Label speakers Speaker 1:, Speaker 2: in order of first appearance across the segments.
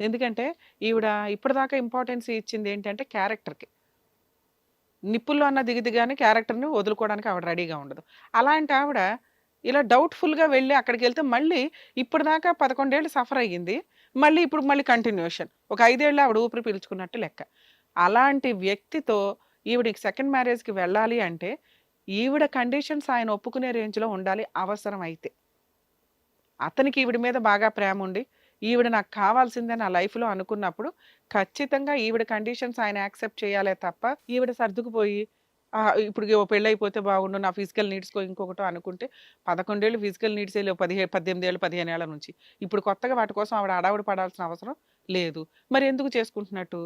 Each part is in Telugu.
Speaker 1: ఎందుకంటే ఈవిడ ఇప్పటిదాకా ఇంపార్టెన్స్ ఇచ్చింది ఏంటంటే క్యారెక్టర్కి. నిప్పుల్లో అన్న దిగదిగానే క్యారెక్టర్ని వదులుకోవడానికి ఆవిడ రెడీగా ఉండదు. అలాంటి ఆవిడ ఇలా డౌట్ఫుల్గా వెళ్ళి అక్కడికి వెళ్తే మళ్ళీ ఇప్పటిదాకా పదకొండేళ్ళు సఫర్ అయ్యింది. మళ్ళీ ఇప్పుడు మళ్ళీ కంటిన్యూషన్. ఒక ఐదేళ్ళు ఆవిడ ఊపిరి పీల్చుకున్నట్టు లెక్క. అలాంటి వ్యక్తితో ఈవిడికి సెకండ్ మ్యారేజ్కి వెళ్ళాలి అంటే ఈవిడ కండిషన్స్ ఆయన ఒప్పుకునే రేంజ్లో ఉండాలి అవసరం అయితే అతనికి ఈవిడ మీద బాగా ప్రేమ ఉండి ఈవిడ నాకు కావాల్సిందే నా లైఫ్లో అనుకున్నప్పుడు ఖచ్చితంగా ఈవిడ కండిషన్స్ ఆయన యాక్సెప్ట్ చేయాలే తప్ప ఈవిడ సర్దుకుపోయి ఇప్పుడు ఓ పెళ్ళి అయిపోతే బాగుండు నా ఫిజికల్ నీడ్స్కో ఇంకొకటో అనుకుంటే పదకొండేళ్ళు ఫిజికల్ నీడ్స్ వెళ్ళి పదిహేడు పద్దెనిమిది ఏళ్ళు పదిహేను ఏళ్ళ నుంచి. ఇప్పుడు కొత్తగా వాటి కోసం ఆవిడ అడావిడి పడాల్సిన అవసరం లేదు. మరి ఎందుకు చేసుకుంటున్నట్టు?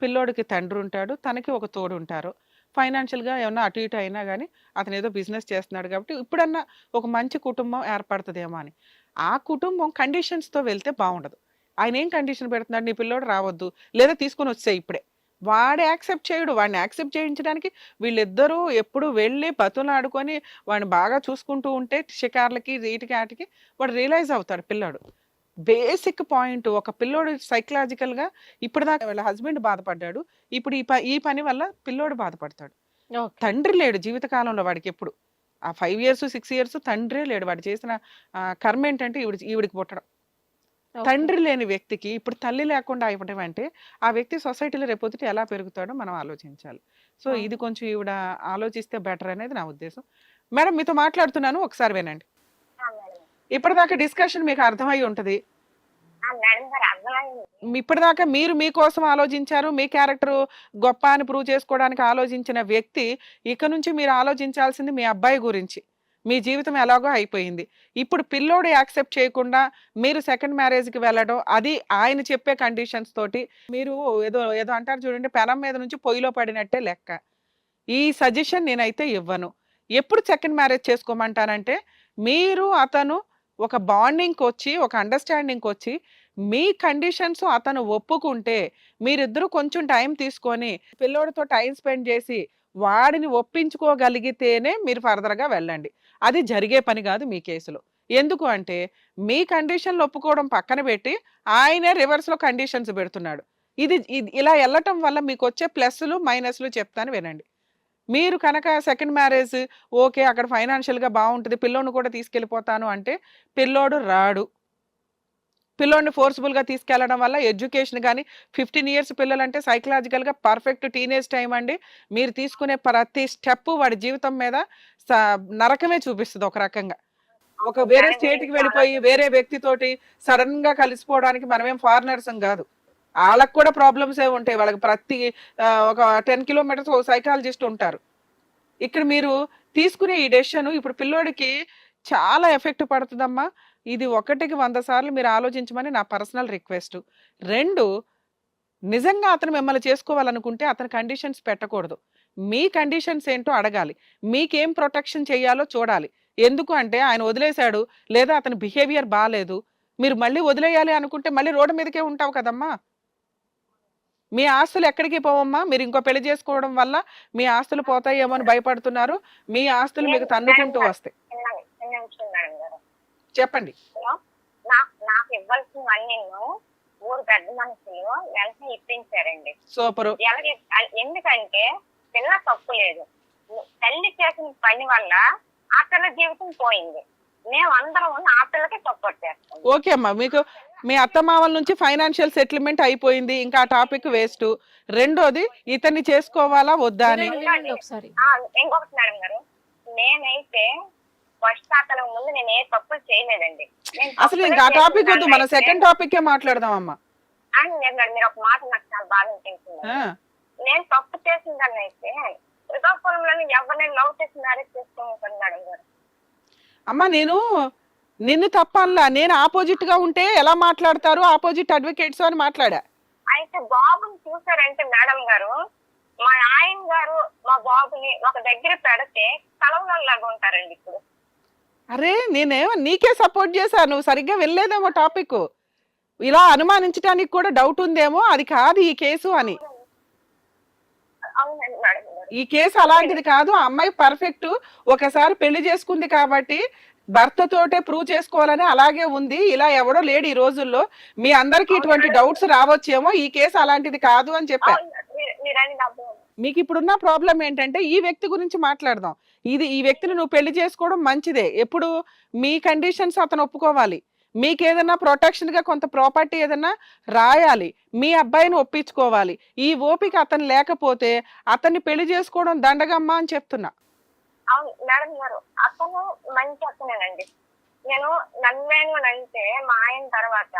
Speaker 1: పిల్లోడికి తండ్రి ఉంటాడు తనకి ఒక తోడు ఉంటారు. ఫైనాన్షియల్గా ఏమన్నా అటు ఇటు అయినా కానీ అతను ఏదో బిజినెస్ చేస్తున్నాడు కాబట్టి ఇప్పుడన్నా ఒక మంచి కుటుంబం ఏర్పడుతుందేమో అని. ఆ కుటుంబం కండిషన్స్తో వెళ్తే బాగుండదు. ఆయన ఏం కండిషన్ పెడుతున్నాడు? నీ పిల్లోడు రావద్దు. లేదా తీసుకొని వచ్చే ఇప్పుడే. వాడు యాక్సెప్ట్ చేయడు. వాడిని యాక్సెప్ట్ చేయించడానికి వీళ్ళిద్దరూ ఎప్పుడు వెళ్ళి బతులు ఆడుకొని వాడిని బాగా చూసుకుంటూ ఉంటే షికార్లకి వీటికి వాటికి వాడు రియలైజ్ అవుతాడు పిల్లాడు. బేసిక్ పాయింట్ ఒక పిల్లోడు సైకలాజికల్గా ఇప్పటిదాకా వాళ్ళ హస్బెండ్ బాధపడ్డాడు. ఇప్పుడు ఈ ప ఈ పని వల్ల పిల్లోడు బాధపడతాడు. తండ్రి లేడు జీవితకాలంలో వాడికి ఎప్పుడు. ఆ ఫైవ్ ఇయర్స్ సిక్స్ ఇయర్స్ తండ్రే లేడు. వాడు చేసిన కర్మ ఏంటంటే ఈవిడ ఈవిడికి పుట్టడం. తండ్రి లేని వ్యక్తికి ఇప్పుడు తల్లి లేకుండా ఇవ్వడం అంటే ఆ వ్యక్తి సొసైటీలో రేపొద్దుట ఎలా పెరుగుతాడో మనం ఆలోచించాలి. సో. ఇది కొంచెం ఈవిడ ఆలోచిస్తే బెటర్ అనేది నా ఉద్దేశం. మేడం మీతో మాట్లాడుతున్నాను. ఒకసారి వినండి. ఇప్పటిదాకా డిస్కషన్ మీకు అర్థమై ఉంటది. ఇప్పటిదాకా మీరు మీకోసం ఆలోచించారు మీ క్యారెక్టర్ గొప్ప అని ప్రూవ్ చేసుకోవడానికి ఆలోచించిన వ్యక్తి ఇక నుంచి మీరు ఆలోచించాల్సింది మీ అబ్బాయి గురించి. మీ జీవితం ఎలాగో అయిపోయింది. ఇప్పుడు పిల్లోడు యాక్సెప్ట్ చేయకుండా మీరు సెకండ్ మ్యారేజ్కి వెళ్ళడం అది ఆయన చెప్పే కండిషన్స్ తోటి మీరు ఏదో ఏదో అంటారు చూడండి పెనం మీద నుంచి పొయ్యిలో పడినట్టే లెక్క. ఈ సజెషన్ నేనైతే ఇవ్వను. ఎప్పుడు సెకండ్ మ్యారేజ్ చేసుకోమంటానంటే మీరు అతను ఒక బాండింగ్కి వచ్చి ఒక అండర్స్టాండింగ్కి వచ్చి మీ కండిషన్స్ అతను ఒప్పుకుంటే మీరిద్దరూ కొంచెం టైం తీసుకొని పిల్లోడితో టైం స్పెండ్ చేసి వాడిని ఒప్పించుకోగలిగితేనే మీరు ఫర్దర్గా వెళ్ళండి. అది జరిగే పని కాదు మీ కేసులో. ఎందుకు అంటే మీ కండిషన్లు ఒప్పుకోవడం పక్కన పెట్టి ఆయనే రివర్స్లో కండిషన్స్ పెడుతున్నాడు. ఇది ఇది- ఇలా వెళ్ళటం వల్ల మీకు వచ్చే ప్లస్లు మైనస్లు చెప్తాను వినండి. మీరు కనుక సెకండ్ మ్యారేజ్ ఓకే అక్కడ ఫైనాన్షియల్గా బాగుంటుంది పిల్లోని కూడా తీసుకెళ్ళిపోతాను అంటే పిల్లోడు రాడు. పిల్లోడిని ఫోర్స్ఫుల్గా తీసుకెళ్ళడం వల్ల ఎడ్యుకేషన్ కానీ ఫిఫ్టీన్ ఇయర్స్ పిల్లలంటే సైకలాజికల్గా పర్ఫెక్ట్ టీనేజ్ టైం అండి. మీరు తీసుకునే ప్రతి స్టెప్ వాడి జీవితం మీద నరకమే చూపిస్తుంది ఒక రకంగా. ఒక వేరే స్టేట్కి వెళ్ళిపోయి వేరే వ్యక్తితోటి సడన్గా కలిసిపోవడానికి మనమేం ఫారినర్స్ కాదు. వాళ్ళకి కూడా ప్రాబ్లమ్స్ ఏ ఉంటాయి. వాళ్ళకి ప్రతి ఒక టెన్ కిలోమీటర్స్ ఒక సైకాలజిస్ట్ ఉంటారు. ఇక్కడ మీరు తీసుకునే ఈ డెసిషన్ ఇప్పుడు పిల్లోడికి చాలా ఎఫెక్ట్ పడుతుందమ్మా. ఇది ఒకటికి వంద సార్లు మీరు ఆలోచించమని నా పర్సనల్ రిక్వెస్ట్ రెండు నిజంగా అతను మిమ్మల్ని చేసుకోవాలనుకుంటే అతని కండిషన్స్ పెట్టకూడదు. మీ కండిషన్స్ ఏంటో అడగాలి. మీకేం ప్రొటెక్షన్ చేయాలో చూడాలి. ఎందుకు అంటే ఆయన వదిలేశాడు లేదా అతని బిహేవియర్ బాగాలేదు మీరు మళ్ళీ వదిలేయాలి అనుకుంటే మళ్ళీ రోడ్డు మీదకే ఉంటావు కదమ్మా. మీ ఆస్తులు ఎక్కడికి పోవమ్మా? మీరు ఇంకో పెళ్ళి చేసుకోవడం వల్ల మీ ఆస్తులు పోతాయేమో అని భయపడుతున్నారు. మీ ఆస్తులు మీకు తన్నుకుంటూ వస్తాయి. చెప్పండి.
Speaker 2: నాకు ఇవ్వాల్సినవన్నీ ఊరు పెద్ద మనుషులు వెంటనే ఇప్పించారండి.
Speaker 1: సూపరు.
Speaker 2: ఎందుకంటే పిల్ల తప్పు లేదు. తల్లి చేసిన పని వల్ల ఆ పిల్ల జీవితం పోయింది. మేము అందరం ఆ పిల్లకి సపోర్ట్ చేస్తాం.
Speaker 1: ఓకే అమ్మా మీకు మీ అత్తమామల నుంచి ఫైనాన్షియల్ సెటిల్మెంట్ అయిపోయింది ఇంకా ఆ టాపిక్ వేస్ట్. రెండోది ఇతన్ని చేసుకోవాలా వద్దా అని?
Speaker 3: ఒకసారి.
Speaker 2: ఆ, ఇంకొకటి మేడం గారు నేనైతే ఫస్ట్ అతనికి ముందు నేను ఏ తప్పులు చేయలేదండి.
Speaker 1: అసలు ఇంకా ఆ టాపిక్ వద్దు మన సెకండ్ టాపిక్ మాట్లాడదాం అమ్మా
Speaker 2: నేను మీరు ఒక మాట నాకు చాలా బాగా అనిపించింది నేను తప్పు చేసిన దాన్ని అయితే శ్రీకాకుళంలో ఎవరిని లవ్ చేసి మ్యారేజ్ చేసుకుంటాను మేడం గారు.
Speaker 1: అమ్మా నేను నిన్ను తప్పనలా. నేను ఆపోజిట్గా ఉంటే ఎలా మాట్లాడతారు? ఆపోజిట్ అడ్వకేట్స్ అని మాట్లాడా?
Speaker 2: అయితే బాబుని చూసారంటే మేడం గారు మా ఆయన గారు మా బాబుని ఒక దగ్గర పెడితే కలవలాగా ఉంటారండి ఇప్పుడు.
Speaker 1: అరే నేనేమో నీకే సపోర్ట్ చేశా నువ్వు సరిగ్గా వెళ్ళలేదేమో టాపిక్. ఇలా అనుమానించడానికి కూడా డౌట్ ఉందేమో? అది కాదు ఈ కేసు అని. ఈ కేసు అలాంటిది కాదు. ఆ అమ్మాయి పర్ఫెక్ట్. ఒకసారి పెళ్ళి చేసుకుంది కాబట్టి భర్తతోటే ప్రూవ్ చేసుకోవాలని అలాగే ఉంది. ఇలా ఎవడో లేడు ఈ రోజుల్లో. మీ అందరికి ఇటువంటి డౌట్స్ రావచ్చేమో. ఈ కేసు అలాంటిది కాదు అని చెప్పా.
Speaker 2: అవును, మీరు- మీరు అని డబ్బు
Speaker 1: మీకు ఇప్పుడున్న ప్రాబ్లం ఏంటంటే ఈ వ్యక్తి గురించి మాట్లాడదాం. ఇది ఈ వ్యక్తిని నువ్వు పెళ్ళి చేసుకోవడం మంచిదే. ఎప్పుడు మీ కండిషన్స్ అతను ఒప్పుకోవాలి. మీకు ఏదైనా ప్రొటెక్షన్గా కొంత ప్రాపర్టీ ఏదైనా రాయాలి. మీ అబ్బాయిని ఒప్పించుకోవాలి. ఈ ఓపిక అతను లేకపోతే అతన్ని పెళ్ళి చేసుకోవడం దండగమ్మా అని చెప్తున్నా.
Speaker 2: అవును మేడం గారు. అతను మంచి అతనేనండి. నేను నన్వేను అని అంటే మా ఆయన తర్వాత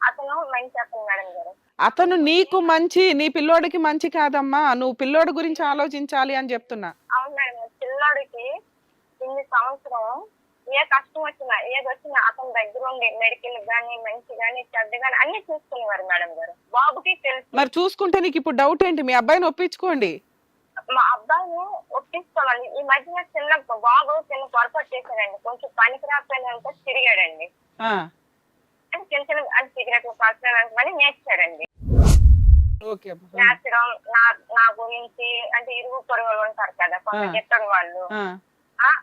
Speaker 2: అతను మంచి అతను మేడం గారు.
Speaker 1: అతను నీకు మంచి నీ పిల్లోడికి మంచి కాదమ్మా. నువ్వు పిల్లోడి గురించి ఆలోచించాలి అని చెప్తున్నా.
Speaker 2: అవును మేడం. పిల్లోడికి ఇన్ని సంవత్సరం ఏ కష్టం వచ్చినా ఏది వచ్చినా అతని దగ్గర ఉండి మెడికల్ గానీ మంచి గానీ చెడ్డ గానీ అన్ని చూసుకునేవారు మేడం గారు. బాబుకి తెలుసు.
Speaker 1: మరి చూసుకుంటే నీకు ఇప్పుడు డౌట్ ఏంటి? మీ అబ్బాయిని ఒప్పించుకోండి.
Speaker 2: మా అబ్బాయిని ఒప్పించుకోవాలి ఈ మధ్యన చిన్న బాబు చిన్న పొరపాటు చేశాడండి. కొంచెం పనికి రాకపోయినంత తిరిగాడండి. అంటే చిన్న చిన్న అంటే సిగరెట్లు కాల్చడానికి నేర్చాడండి. నేర్చడం నా నా గురించి అంటే ఇరుగు పొరుగులు ఉంటారు కదా కొంత. చెత్తడు వాళ్ళు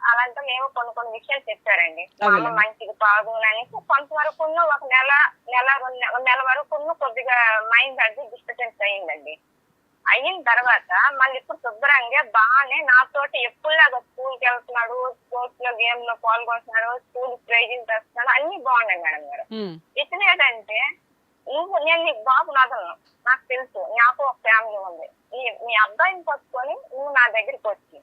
Speaker 2: అలాంటి మేము కొన్ని కొన్ని విషయాలు చెప్పారండి. అమ్మ. మంచిది కాదు అనేసి కొంతవరకు ఒక నెల నెల రెండు నెల వరకు కొద్దిగా మైండ్ అది డిస్టర్బెన్స్ అయ్యిందండి అయిన తర్వాత మళ్ళీ ఇప్పుడు శుభ్రంగా బాగానే నాతోటి ఎప్పుడులాగా స్కూల్కి వెళ్తున్నాడు స్పోర్ట్స్లో గేమ్లో పాల్గొంటున్నాడు స్కూల్ ప్రైజింగ్ తెస్తున్నాడు అన్ని బాగున్నాయి మేడం గారు. ఇతను ఏంటంటే నువ్వు నేను నీకు బాబు నదలను నాకు తెలుసు నాకు ఒక ఫ్యామిలీ ఉంది. మీ అబ్బాయిని పట్టుకొని నువ్వు నా దగ్గరికి వచ్చి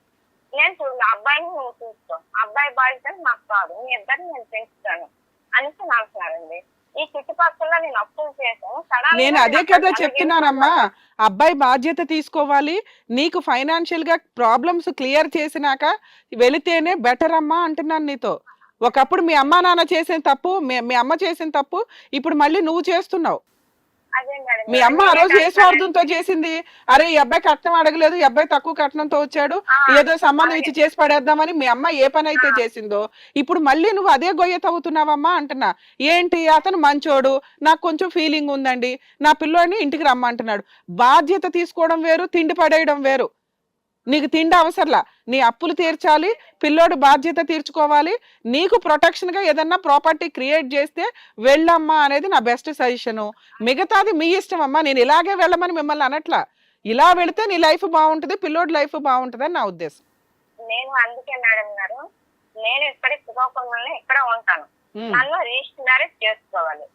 Speaker 2: నేను చూడు నా అబ్బాయిని నువ్వు చూసుకో. అబ్బాయి బాధ్యత నాకు కాదు మీ ఇద్దరిని నేను పెంచుతాను నాకు అంటున్నారండి. ఈ చుట్టుపక్కల నేను అప్పులు చేశాను. సడన్
Speaker 1: నేను అదే కదా చెప్తున్నానమ్మా. అబ్బాయి బాధ్యత తీసుకోవాలి. నీకు ఫైనాన్షియల్గా ప్రాబ్లమ్స్ క్లియర్ చేసినాక వెళితేనే బెటర్ అమ్మా అంటున్నాను నీతో. ఒకప్పుడు మీ అమ్మా నాన్న చేసిన తప్పు మీ- మీ అమ్మ చేసిన తప్పు ఇప్పుడు మళ్ళీ నువ్వు చేస్తున్నావు. మీ అమ్మ ఆ రోజు ఏ స్వార్థంతో చేసింది? అరే ఈ అబ్బాయి కట్నం అడగలేదు ఈ అబ్బాయి తక్కువ కట్నంతో వచ్చాడు ఏదో సంబంధం ఇచ్చి చేసి పడేద్దామని మీ అమ్మ ఏ పని అయితే చేసిందో ఇప్పుడు మళ్ళీ నువ్వు అదే గొయ్య తవ్వుతున్నావమ్మా అంటున్నా. ఏంటి? అతను మంచోడు నాకు కొంచెం ఫీలింగ్ ఉందండి నా పిల్లోడిని ఇంటికి రమ్మంటున్నాడు. బాధ్యత తీసుకోవడం వేరు తిండి పడేయడం వేరు. నీకు తిండి అవసరంలా. నీ అప్పులు తీర్చాలి పిల్లోడు బాధ్యత తీర్చుకోవాలి. నీకు ప్రొటెక్షన్గా ఏదన్నా ప్రాపర్టీ క్రియేట్ చేస్తే వెళ్ళమ్మా అనేది నా బెస్ట్ సజెషన్. మిగతాది మీ ఇష్టం అమ్మా నేను ఇలాగే వెళ్ళమని మిమ్మల్ని అనట్లా. ఇలా వెళితే నీ లైఫ్ బాగుంటుంది పిల్లోడి లైఫ్ బాగుంటుంది అని నా ఉద్దేశం.
Speaker 2: నేను అందుకే మేడం గారు నేను ఇక్కడ శ్రీకాకుళంలో ఇక్కడ ఉంటాను. నన్ను మ్యారేజ్ చేసుకోవాలి.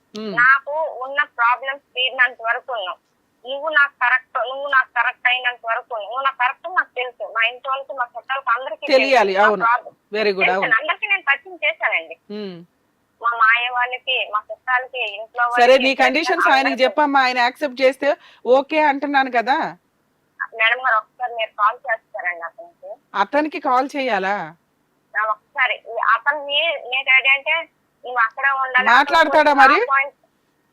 Speaker 2: నాకు ఉన్న ప్రాబ్లమ్స్ తీరినంత వరకు ఉన్నావు నువ్వు నాకు కరెక్ట్ నువ్వు నాకు కరెక్ట్ అయినంత వరకు నువ్వు నాకు కరెక్ట్ నాకు తెలుసు. మా ఇంటి వాళ్ళకి మా చుట్టాలకి అందరికీ
Speaker 1: తెలియాలి, అవును. వెరీ గుడ్ అవును.
Speaker 2: అందరికీ నేను పరిచయం చేశానండి. మా మాయ వాళ్ళకి మా చుట్టాలకి ఇంట్లో
Speaker 1: సరే నీ కండిషన్స్ ఆయనకి. చెప్పమ్మా. ఆయన యాక్సెప్ట్ చేస్తే ఓకే అంటున్నాను కదా.
Speaker 2: మేడం గారు ఒకసారి మీరు కాల్ చేస్తారండి అతనికి.
Speaker 1: అతనికి కాల్ చేయాలా?
Speaker 2: ఒకసారి అతను నేను ఏంటంటే నువ్వు అక్కడ ఉండాలి.
Speaker 1: మాట్లాడతాడా మరి?
Speaker 2: నా point- ఆ, మాట్లాడతారండి